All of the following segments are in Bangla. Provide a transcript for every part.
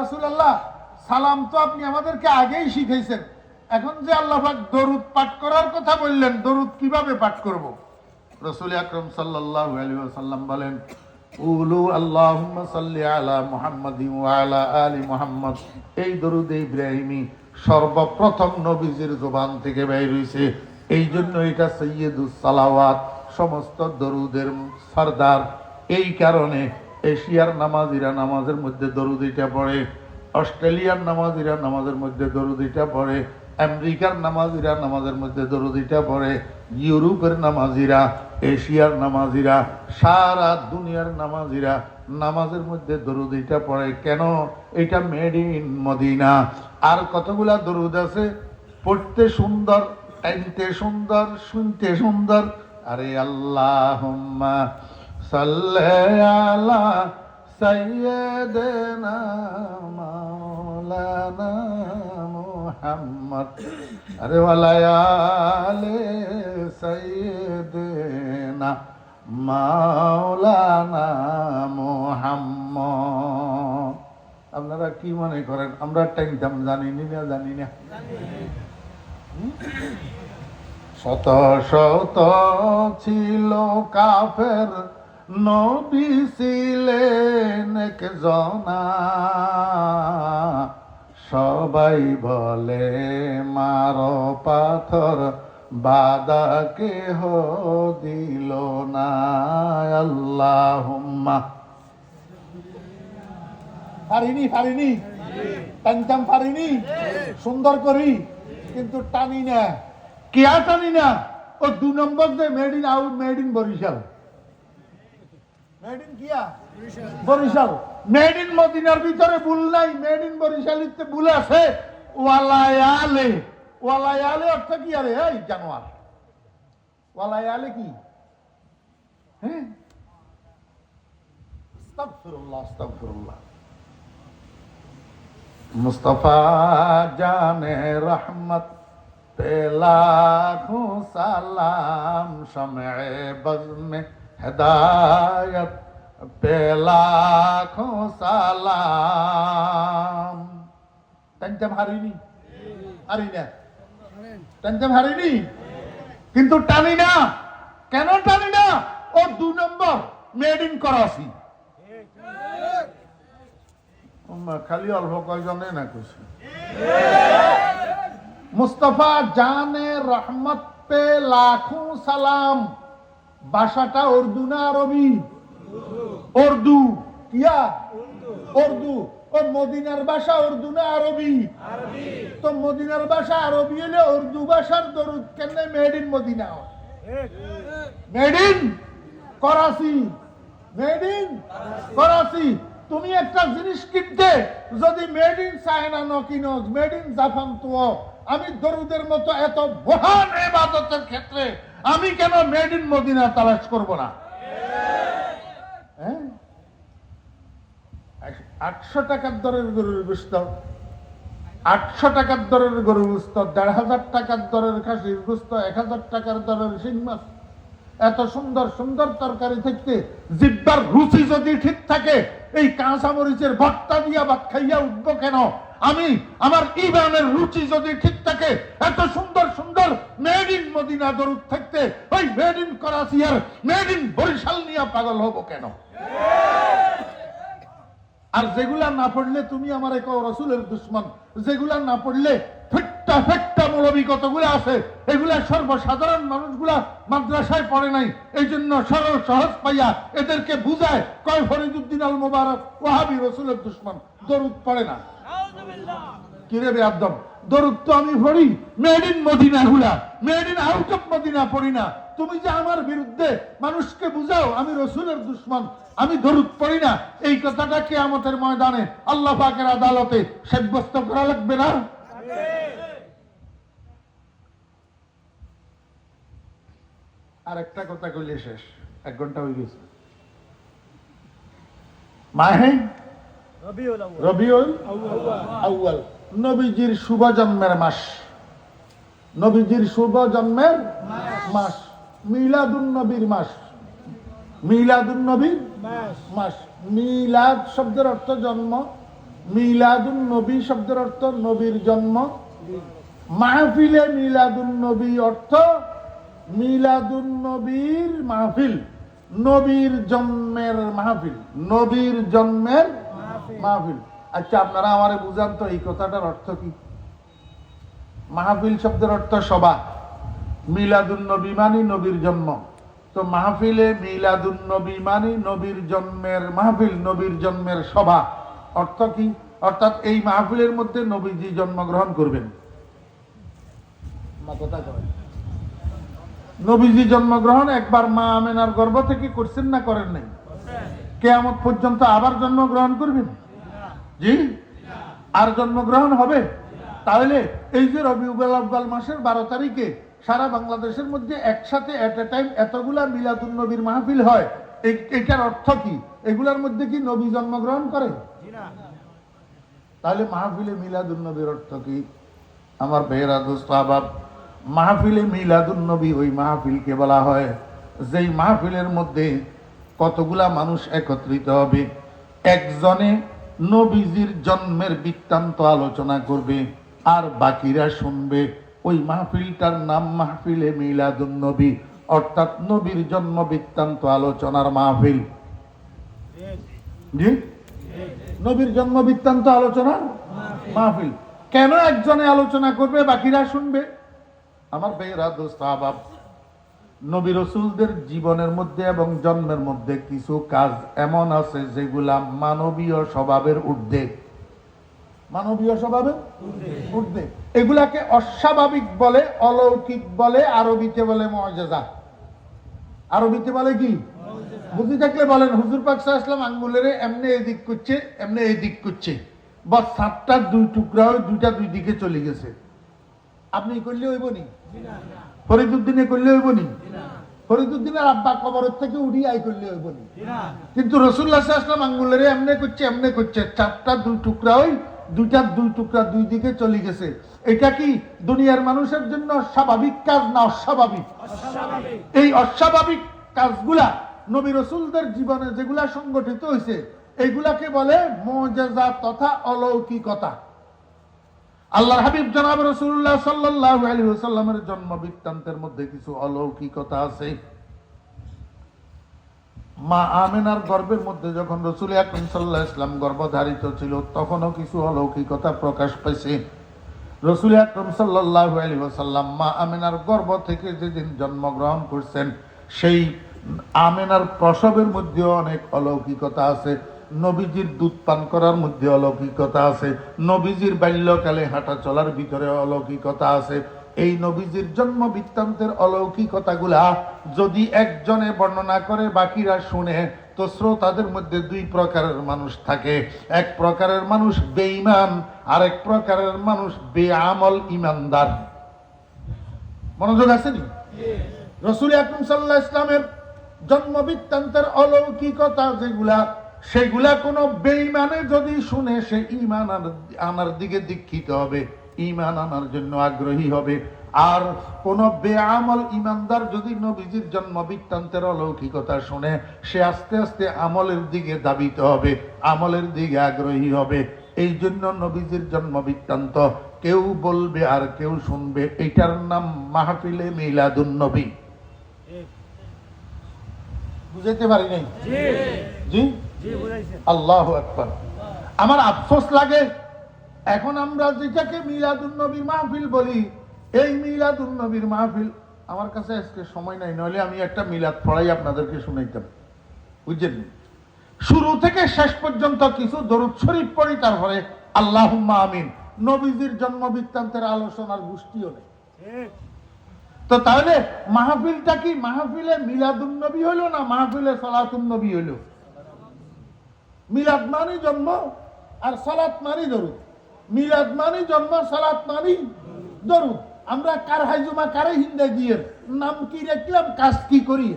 রাসূলুল্লাহ, সালাম তো আপনি আমাদেরকে আগেই শিখাইছেন। এখন যে আল্লাহফাক দরুদ পাঠ করার কথা বললেন, দরুদ কীভাবে পাঠ করব? রসুল আকরম ওয়াসাল্লাম বলেন, উলু আলা এই দরুদ সর্বপ্রথম জবান থেকে বের হইছে। এই জন্য এটা সৈয়দুস সালাওয়াত, সমস্ত দরুদের সর্দার। এই কারণে এশিয়ার নামাজিরা নামাজের মধ্যে দরুদিটা পড়ে, অস্ট্রেলিয়ার নামাজিরা নামাজের মধ্যে দরুদিটা পড়ে, আমেরিকার নামাজিরা নামাজের মধ্যে দরুদিটা পড়ে, ইউরোপের নামাজিরা, এশিয়ার নামাজিরা, সারা দুনিয়ার নামাজিরা নামাজের মধ্যে দরুদিটা পড়ে। কেন? এটা মেড ইন মদিনা। আর কতগুলা দরুদ আছে? পড়তে সুন্দর টাইনতে সুন্দর, শুনতে সুন্দর। আরে আল্লাহ আরে ওয়ালায়ালে সৈয়দনা মাওলানা মুহাম্মদ। আপনারা কি মনে করেন? আমরা টাইম জানি না জানি না। শত শত ছিল কাফের নবী ছিলেন জনা সবাই বলে, মার পাথর বাদা কেহ দিল না। আল্লাহ পারিনি পারিনি টানতাম পারিনি সুন্দর করি, কিন্তু টানি না। কেয়া টানি না? ও দু নম্বর যে made in out made in Barishal. Barishal. Made in মদিনার ভিতরে ভুল নাই। মেড ইন বরিশালিতে ভুল আছে। ওয়ালায়ালে ওয়ালায়ালে অর্থ কি আরে? এই জানোয়ার। ওয়ালায়ালে কি? হ্যাঁ? মুস্তফা জানে রহমত পেলা সালাম সমে বজমে হেদায়ত, বেলাখো সালাম। টাইম হারিনি? হারি না টাইম হারিনি? কিন্তু টানি না। কেন টানি না? ও দু নম্বর মেড ইন করাচি। খালি অল্প কয়জনে না খুশি মুস্তফা জানে রহমত পে লাখো সালাম। ভাষাটা উর্দু না আরবি? উর্দু। কিয়া উর্দু। ও মদিনার ভাষা উর্দু না আরবি? তো মদিনার ভাষা আরবি হলে উর্দু ভাষার দরুদ কেন made in Madina? Made in Karachi. Made in Karachi. তুমি একটা জিনিস কিনতে, যদি মেড ইন চায়না ন কিনো মেড ইন জাপান, তো আমি দরুদের মতো এত মহান এবাদতের ক্ষেত্রে আমি কেন মেড ইন মদিনা তালাশ করব না? হ্যাঁ? আটশো টাকার দরের গরুর গুস্ত আটশো টাকার দরের গরুর গুস্ত দেড় হাজার টাকার দরের খাসির গুস্ত এক হাজার টাকার দরের শিং মাছ। এত সুন্দর সুন্দর তরকারি থাকতে জিব্বার রুচি যদি ঠিক থাকে, এই কাঁচা মরিচের ভর্তা দিয়া ভাত খাইয়া উঠবো কেন? আমি আমার ইবানের রুচি যদি ঠিক থাকে, এত সুন্দর সুন্দর মেড ইন মদিনা দরুদ থাকতে, ওই made in Karachi made in Barishal নিয়ে পাগল হব কেন? আর যেগুলা না পড়লে তুমি আমার এক রসুলের দুশ্মন, যেগুলা না পড়লে ফেট্টা ফেট্টা মৌলবী কতগুলো আছে, এগুলা সর্বসাধারণ মানুষগুলা মাদ্রাসায় পড়ে নাই এই জন্য সরল সহজ পাইয়া এদেরকে বুঝায় কয় ফরিদুদ্দিন আল মোবারক ওহাবি রসুলের দুশ্মন, দরুদ পড়ে না। কিরে বে আদম? দরুদ তো আমি পড়ি। মেড ইন মদিনা গুলা। Made in out of Madina পড়ি না। তুমি যে আমার বিরুদ্ধে মানুষকে বুঝাও, আমি রসুলের দুশ্মন। আমি দরুদ পড়ি না। এই কথাটা কে আমাদের ময়দানে আল্লাহ পাকের আদালতে সাব্যস্ত করা লাগবে না? আর একটা কথা কইলে শেষ। এক ঘণ্টা হয়ে গেছে। মাহে রবিউল আউয়াল। নবীজির শুভ জন্মের মাস। নবীজির শুভ জন্মের মাস। মিলাদুন নবীর মাস। মিলাদুন নবীর মাস। মিলাদ শব্দের অর্থ জন্ম। মিলাদুন নবী শব্দের অর্থ নবীর জন্ম। মাহফিলে মিলাদুন নবী অর্থ মিলাদুন নবীর মাহফিল। নবীর জন্মের মাহফিল। নবীর জন্মের মাহফিল। আচ্ছা আপনারা আমারে বুঝান তো এই কথাটার অর্থ কি? মাহফিল শব্দের অর্থ সভা। মিলাদুন মানি নবীর জন্ম। তো মাহফিলে মিলাদুন মানি নবীর জন্মের মাহফিল নবীর জন্মের সভা। অর্থ কি? অর্থাৎ এই মাহফিলের মধ্যে নবীজি জন্মগ্রহণ করবেন। নবীজি জন্মগ্রহণ একবার মা আমেনার গর্ভ থেকে করছেন না করেন নাই? কেয়ামত পর্যন্ত আবার জন্মগ্রহণ করবেন জি? আর জন্মগ্রহণ হবে? তাহলে এই যে রবিউল আব্বাল মাসের বারো তারিখে সারা বাংলাদেশের মধ্যে একসাথে এট এ টাইম এতগুলা মিলাদুন নবীর মাহফিল হয় এটার অর্থ কি? এগুলার মধ্যে কি নবী জন্মগ্রহণ করে? তাহলে মাহফিলে মিলাদুন নবীর অর্থ কি? আমার বেহরা দোস্ত, আবাব, মাহফিলে মিলাদুন নবী ওই মাহফিলকে বলা হয়। যেই মাহফিলের মধ্যে কতগুলা মানুষ একত্রিত হবে? একজনে নবীজির জন্মের বৃত্তান্ত আলোচনা করবে, আর বাকিরা শুনবে ওই মাহফিলটার নাম মাহফিলে মিলাদুন নবী, অর্থাৎ নবীর জন্ম বৃত্তান্ত আলোচনার মাহফিল। জি? নবীর জন্ম বৃত্তান্ত আলোচনা মাহফিল। কেন একজনে আলোচনা করবে, বাকিরা শুনবে? আমার বেয়েরা দোস্ত আবাব নবী রসুলদের জীবনের মধ্যে এবং জন্মের মধ্যে কিছু কাজ এমন আছে যেগুলা মানবীয় স্বভাবের ঊর্ধ্বে মানবীয় স্বভাবে ঊর্ধ্বে এগুলাকে অস্বাভাবিক বলে অলৌকিক বলে আরবিতে বলে মজেজা। আরবিতে বলে কি? বুঝি থাকলে বলেন হুজুর পাক সাল্লাম আঙ্গুলের এমনি এদিক করছে এমনি এদিক করছে। বা সাতটা দুই টুকরা দুইটা দুই দিকে চলে গেছে। আপনি করলে হইব নি। ফরিদুদ্দিনে করলে হইব নি? ফরিদুদ্দিনের আব্বা কবরের থেকে উঠি আই করলে হইব নি? কিন্তু রসুল্লাহ আসলাম আঙ্গুলের এমনি করছে এমনি করছে চারটা দুই টুকরা ওই দুইটা দুই টুকরা দুই দিকে চলে গেছে। এটা কি দুনিয়ার মানুষের জন্য স্বাভাবিক কাজ না অস্বাভাবিক? এই অস্বাভাবিক কাজগুলা নবী রসুলদের জীবনে যেগুলা সংগঠিত হয়েছে এইগুলাকে বলে মজেজা তথা অলৌকিকতা। আল্লাহ হাবিব জনাব রসুল্লাহ সাল্লাহ আলী জন্ম বৃত্তান্তের মধ্যে কিছু অলৌকিকতা আছে। মা আমেনার গর্ভের মধ্যে যখন রসুল আকরম সাল্লাহ ইসলাম গর্ভধারিত ছিল, তখনও কিছু অলৌকিকতা প্রকাশ পাইছে। রসুল আকরম সাল্লাহ আলী সাল্লাম মা আমেনার গর্ভ থেকে যেদিন জন্মগ্রহণ করছেন, সেই আমেনার প্রসবের মধ্যেও অনেক অলৌকিকতা আছে। নবীজির দুধ পান করার মধ্যে অলৌকিকতা আছে। নবীজির বাল্যকালে হাঁটা চলার ভিতরে অলৌকিকতা আছে। এই নবীজির জন্ম বৃত্তান্তের অলৌকিকতাগুলা যদি একজনে বর্ণনা করে বাকিরা শুনে তো শ্রোতাদের মধ্যে দুই প্রকারের মানুষ থাকে। এক প্রকারের মানুষ বেঈমান আর এক প্রকারের মানুষ বেআমল ইমানদার। মনোযোগ আসেনি রসুল আকরম সাল্লাহ ইসলামের জন্ম বৃত্তান্তের অলৌকিকতা যেগুলা সেগুলা কোনো বেঈমানে যদি শুনে সে ইমান আনার- আনার দিকে দীক্ষিত হবে ইমান আনার জন্য আগ্রহী হবে। আর কোন বেআমল ইমানদার যদি নবীজির জন্ম বৃত্তান্তের অলৌকিকতা শুনে সে আস্তে আস্তে আমলের দিকে দাবিত হবে আমলের দিকে আগ্রহী হবে। এই জন্য নবীজির জন্ম বৃত্তান্ত কেউ বলবে আর কেউ শুনবে এটার নাম মাহফিলে মিলাদুন নবী। বুঝাইতে পারি নাই? জি? আল্লাহ আকবার। আমার আফসোস লাগে এখন আমরা যেটাকে মিলাদুন নবীর মাহফিল বলি এই মিলাদুন নবীর মাহফিল আমার কাছে আজকে সময় নাই নইলে আমি একটা মিলাদ পড়াই আপনাদেরকে শুনাইতাম। বুঝছেন? শুরু থেকে শেষ পর্যন্ত কিছু দরুদ শরীফ পড়ি তারপরে আল্লাহ আমিন। নবীজির জন্ম বৃত্তান্তের আলোচনার গোষ্ঠীও নেই। তো তাহলে মাহফিলটা কি মাহফিলে মিলাদুন নবী হইল না মাহফিলে সালাতুন নবী হইল? মিলাদ মানি জন্ম আর সালাত মানি দরুদ। মিলাদ মানি জন্ম, সালাত মানি দরুদ। আমরা কার হাইজুমা কারে হিন্দে দিয়ে নাম কি রাখলাম, কাজ কি করি?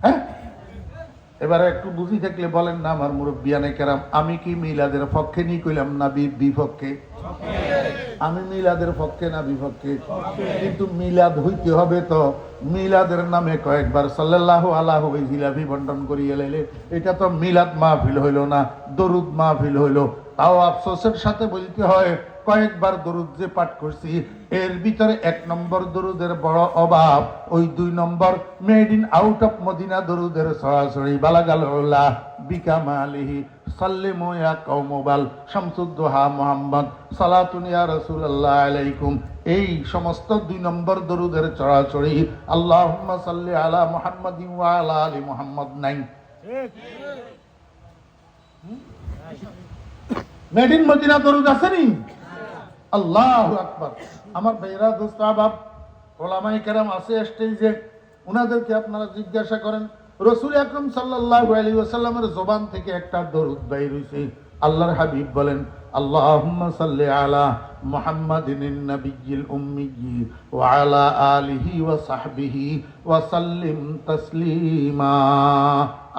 হ্যাঁ? এবারে একটু বুঝি থাকলে বলেন না আমার মুরব্বিয়ানে কেরাম, আমি কি মিলাদের পক্ষে নিয়ে কইলাম না বিপক্ষে? আমি মিলাদের পক্ষে না বিপক্ষে? কিন্তু মিলাদ হইতে হবে তো। মিলাদের নামে কয়েকবার সাল্লাহ আল্লাহ জিলাপি বন্টন করিয়ে লাইলে, এটা তো মিলাদ মাহফিল হইল না, দরুদ মাহফিল হইল। তাও আফসোসের সাথে বলতে হয়, কয়েকবার দরুদ যে পাঠ করছি, এর ভিতরে এক নম্বর দরুদের বড় অভাব, ওই দুই নম্বর made in out of Madina দরুদের সরাসরি বালাগাল্লাহ বিকামালিহি। সাল্লিমু ইয়া কওমুবাল শামসুদ্দোহা মোহাম্মদ। সালাতুন রাসূলুল্লাহ আলাইকুম। এই সমস্ত দুই নম্বর দরুদের চড়াচড়ি আল্লাহুম্মা সাল্লি আলা মুহাম্মাদিন ওয়া আলা আলি মুহাম্মদ নাই। মেড ইন মদিনা দরুদ আসেনি আল্লাহু আকবার। আমার ভাইরা দোস্ত, আবাব ওলামাই কেরাম আছে স্টেজে। ওনাদেরকে আপনারা জিজ্ঞাসা করেন রসুল আকরম সাল্লাল্লাহু আলাইহি ওয়াসাল্লামের জবান থেকে একটা দরুদ বাইর হইছে। আল্লাহর হাবিব বলেন আলা আলা আলিহি ওয়া তাসলিমা।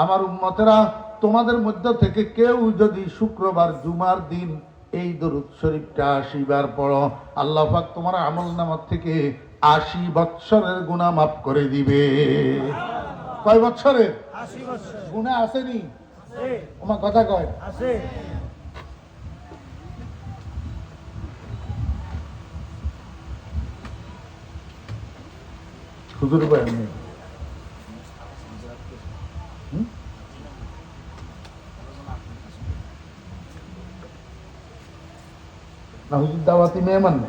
আমার উম্মতেরা, তোমাদের মধ্য থেকে কেউ যদি শুক্রবার, জুমার দিন এই দরুদ শরীফটা আশিবার পড়ো আল্লাহ তোমার আমল নামার থেকে আশি বৎসরের গুণা মাফ করে দিবে। কয় বছর গুণা আসেনি? আমার কথা কয়। হুজুর? না হুজুর দাওয়াতি মেহমান নেই।